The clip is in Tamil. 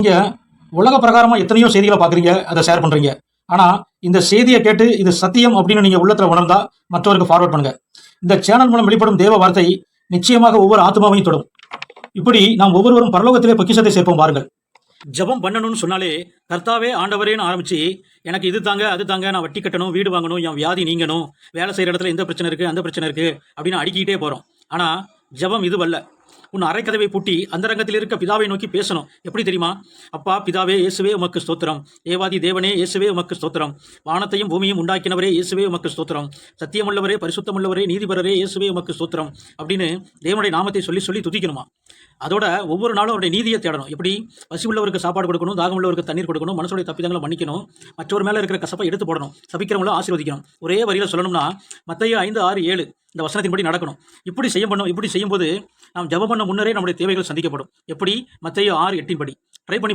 நீங்கள் உலக பிரகாரமாக எத்தனையோ செய்திகளை பார்க்குறீங்க அதை ஷேர் பண்ணுறீங்க ஆனால் இந்த செய்தியை கேட்டு இது சத்தியம் அப்படின்னு நீங்கள் உள்ளத்தில் உணர்ந்தா மற்றவருக்கு ஃபார்வர்ட் பண்ணுங்கள் இந்த சேனல் மூலம் வெளிப்படும் தேவ வார்த்தை நிச்சயமாக ஒவ்வொரு ஆத்மாவையும் தொடும். இப்படி நாம் ஒவ்வொருவரும் பரலோகத்திலே பொக்கிஷத்தை சேர்ப்போம் பாருங்கள் ஜெபம் பண்ணணும்னு சொன்னாலே கர்த்தாவே ஆண்டவரேன்னு ஆரம்பிச்சு எனக்கு இது தாங்க அது தாங்க நான் வட்டி கட்டணும் வீடு வாங்கணும் என் வியாதி நீங்கணும் வேலை செய்கிற இடத்துல எந்த பிரச்சனை இருக்குது அந்த பிரச்சனை இருக்குது அப்படின்னு அடுக்கிக்கிட்டே போகிறோம் ஆனால் ஜெபம் இதுவல்ல. உன் அரைக்கதவை பூட்டி அந்தரங்கத்தில் இருக்க பிதாவை நோக்கி பேசணும். எப்படி தெரியுமா? அப்பா பிதாவே இயேசுவே உமக்கு ஸ்தோத்திரம். ஏவாதி தேவனே இயேசுவே உமக்கு ஸ்தோத்திரம். வானத்தையும் பூமியும் உண்டாக்கினவரே இயேசுவே உமக்கு ஸ்தோத்திரம். சத்தியமுள்ளவரே பரிசுத்தமுள்ளவரே நீதிபரரே இயேசுவே உமக்கு ஸ்தோத்திரம் அப்படின்னு தேவனுடைய நாமத்தை சொல்லி சொல்லி துதிக்கணுமா? அதோட ஒவ்வொரு நாளும் அவருடைய நீதியை தேடணும். எப்படி? பசி உள்ளவருக்கு சாப்பாடு கொடுக்கணும் தாகம் உள்ளவருக்கு தண்ணீர் கொடுக்கணும் மனசுடைய தப்பிதங்களை மன்னிக்கணும் மற்றவர் மேலே இருக்கிற கசப்பை எடுத்து போடணும் சபிக்கிறவங்களும் ஆசீர்வதிக்கணும். ஒரே வரியில் சொல்லணும்னா மத்திய ஐந்து ஆறு ஏழு. இந்த வசனத்தின்படி நடக்கணும். இப்படி செய்ய பண்ணும் இப்படி செய்யும்போது நாம் ஜபம் பண்ண முன்னரே நம்முடைய தேவைகள் சந்திக்கப்படும். எப்படி? மத்திய ஆறு எட்டின்படி. ட்ரை பண்ணி